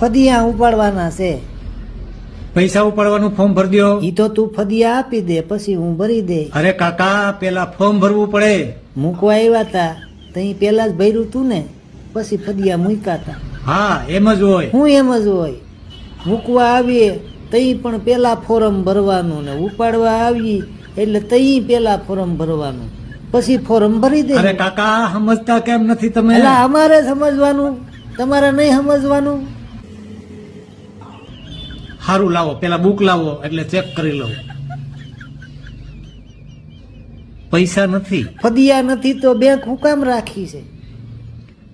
ફદિયા ઉપાડવાના છે. પૈસા ઉપાડવાનું ફોર્મ ભરી એ ઈ તો તું ફદિયા આપી દે પછી હું ભરી દે. અરે કાકા પેલા ફોર્મ ભરવું પડે. મૂકવા આવ્યા તા તઈ પેલા જ ભર્યું તું ને પછી ફદિયા મૂક્યા તા. હા એમ જ હોય. હું એમ જ હોય. મૂકવા આવીએ તઈ પણ પેલા ફોરમ ભરવાનું ને ઉપાડવા આવી એટલે તઈ પેલા ફોરમ ભરવાનું. પછી ફોરમ ભરી દે. અરે કાકા સમજતા કેમ નથી તમે? અમારે સમજવાનું તમારે નહીં સમજવાનું. સારું લાવો પેલા બુક લાવો એટલે ચેક કરી લઉં. પૈસા નથી. ફદિયા નથી તો બેંક હું કામ રાખી છે?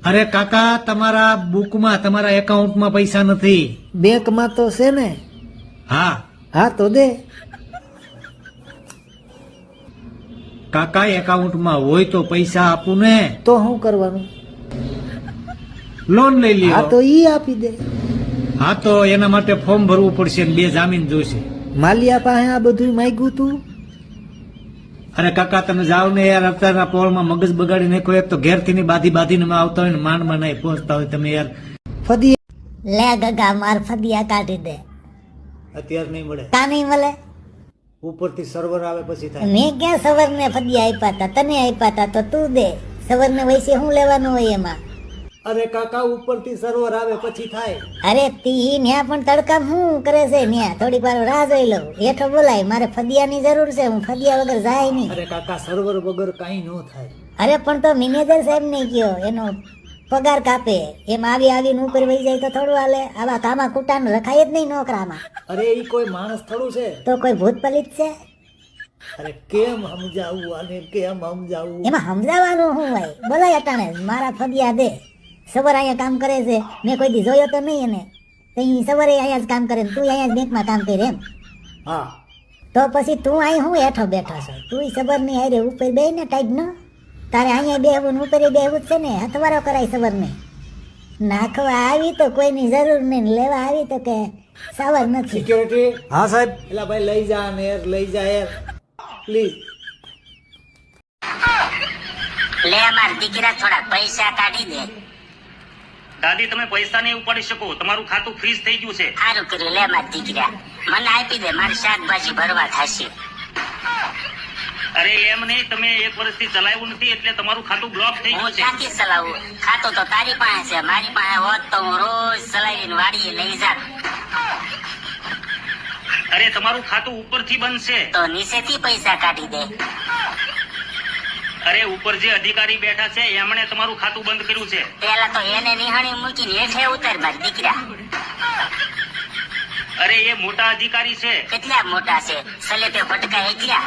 અરે કાકા તમારા બુકમાં તમારા એકાઉન્ટમાં પૈસા નથી. બેંકમાં તો છે ને? હા. હા તો દે. કાકા એકાઉન્ટમાં હોય તો પૈસા આપું ને. તો શું કરવાનું? લોન લઈ હા તો ઈ આપી દે. હા તો એના માટે ફોર્મ ભરવું પડશે ને બે જામીન જોઈશે. માલિયા પાસે આ બધું માંગ્યું તું? અરે કાકા તમે જાઓ ને યાર અત્યારના પોળમાં મગજ બગાડી નાખો એક તો ઘેરથી ની બાધી બાધીને માં આવતા હોય ને માંડમાં નહીં પહોંચતા હોય તમે યાર. ફદિયા લે ગગા માર ફદિયા કાઢી દે. અત્યારે નહીં મળે. કા નહીં મળે? ઉપરથી સર્વર આવે પછી થાય. મેં ક્યાં સવર ને ફદિયા આપ્યા હતા તને આપ્યા તા તો તું દે. સવર ને વૈસે શું લેવાનું હોય એમાં? અરે કાકા ઉપરથી સર્વર આવે પછી થાય. અરે તી ન્યા પણ તડકા શું કરે છે ન્યા? થોડીક વાર રાહ જોઈ લઉં. હેઠો બોલાય મારે ફદિયાની જરૂર છે હું ફદિયા વગર જાય નહીં. અરે કાકા સર્વર વગર કાંઈ ન થાય. અરે પણ તો મેનેજર સાહેબ ને કયો એનો પગાર કાપે. એમ આવી આવીને ઉપર વહી જાય તો થોડું હાલે. આવા કામા કુટાન રખાય જ નહીં નોકરામાં. અરે ઈ કોઈ માણસ થોડું છે? તો કોઈ ભૂત પલિત છે? અરે કેમ સમજાવું અને કેમ સમજાવું? એમાં સમજાવવાનું શું હોય? બોલાય અટાણે મારા ફદિયા દે. સવાર અહીંયા કામ કરે છે. મેં કોઈ દી જોયો તો નહીં એને. તો સવારે અહીંયા જ કામ કરે તું અહીંયા જ બેંકમાં કામ કરે એમ. હા. તો પછી તું અહીં હું હેઠો બેઠો છો? તું સબર નહીં હારે ઉપર બે ને ટાઈપ નો? તારે અહીંયા બેહવું ઉપર ઉપરે બેહવું જ છે ને? હથવારો કરાય સબર નહીં નાખવા આવી તો કોઈની જરૂર નહીં લેવા આવી તો કે સવાર નથી. સિક્યોરિટી હા સાહેબ. એલા ભાઈ લઈ જા ને લઈ જા યાર. પ્લીઝ. લે માર દીકરા થોડા પૈસા કાઢી દે. દાદી તમે પૈસા નહીં ઉપાડી શકો. તમારું ખાતું ફ્રીઝ થઈ ગયું છે. સારું કર્યું લે માર દીકરા. મને આપી દે મારે શાકભાજી ભરવા થશે. અરે એમ નહીં તમે એક વર્ષથી ચલાવ્યું નથી એટલે તમારું ખાતું બ્લોક થઈ ગયું છે. ક્યાંથી ચલાવું? ખાતું તો તારી પાસે છે મારી પાસે હોત તો હું રોજ ચલાવીને વાડીએ લઈ જાત. અરે તમારું ખાતું ઉપરથી બનશે. તો નીચેથી પૈસા કાઢી દે. અરે ઉપર જે અધિકારી બેઠા છે એમણે તમારું ખાતું બંધ કર્યું છે. પેલા તો એને નિહાણી મૂકીને હેઠે ઉતર માર દીકરા. અરે એ મોટા અધિકારી છે. કેટલા મોટા છે? સલેપે ફટકા એટલા